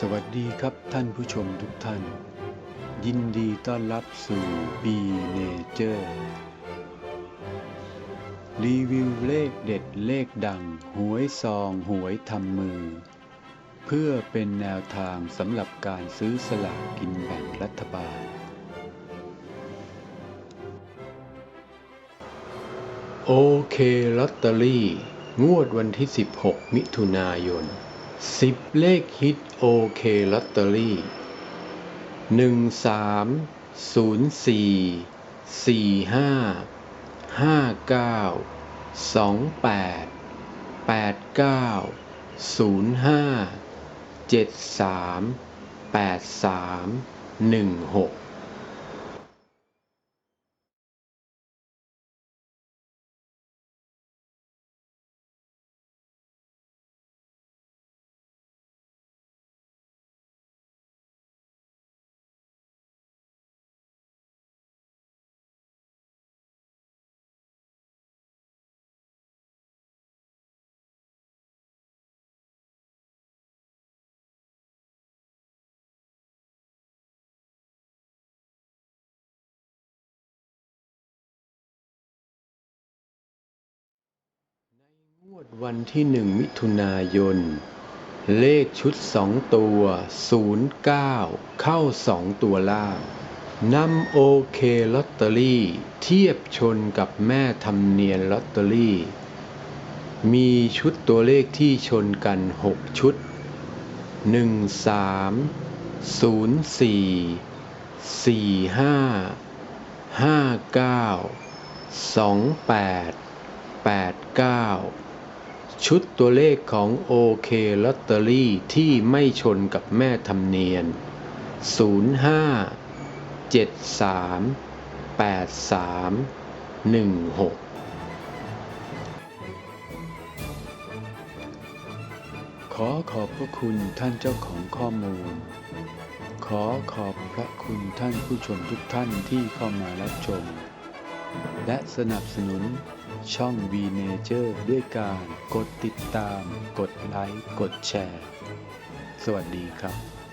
สวัสดีครับท่านผู้ชมทุกท่าน ยินดีต้อนรับสู่ B Nature รีวิวเลขเด็ดเลขดัง หวยซองหวยทำมือ เพื่อเป็นแนวทางสำหรับการซื้อสลากกินแบ่งรัฐบาล โอเคลอตเตอรี่ งวดวันที่ 16 มิถุนายน สิบเลขฮิตโอเคลอตเตอรี่หนึ่งสามศูนย์สี่สี่ห้าห้าเก้าสองแปดแปดเก้าศูนย์ห้าเจ็ดสามแปดสามหนึ่งหก วดวันที่หนึ่งมิถุนายน เลขชุดสองตัว 09 เข้าสองตัวล่างนำโอเคลอตเตอรี่ เทียบชนกับแม่ทำเนียนลอตเตอรี่ มีชุดตัวเลขที่ชนกัน 6 ชุด 1 3 0 4 4 5 5 9 2 8 8 9 ชุดตัวเลขของโอเคลอตเตอรี่ที่ไม่ชนกับแม่ทำเนียน 05 73 83 16ขอขอบพระคุณท่านเจ้าของข้อมูล ขอขอบพระคุณท่านผู้ชมทุกท่านที่เข้ามารับชม และสนับสนุน ช่อง V Nature ด้วยการกดติดตาม กดไลค์ กดแชร์ สวัสดีครับ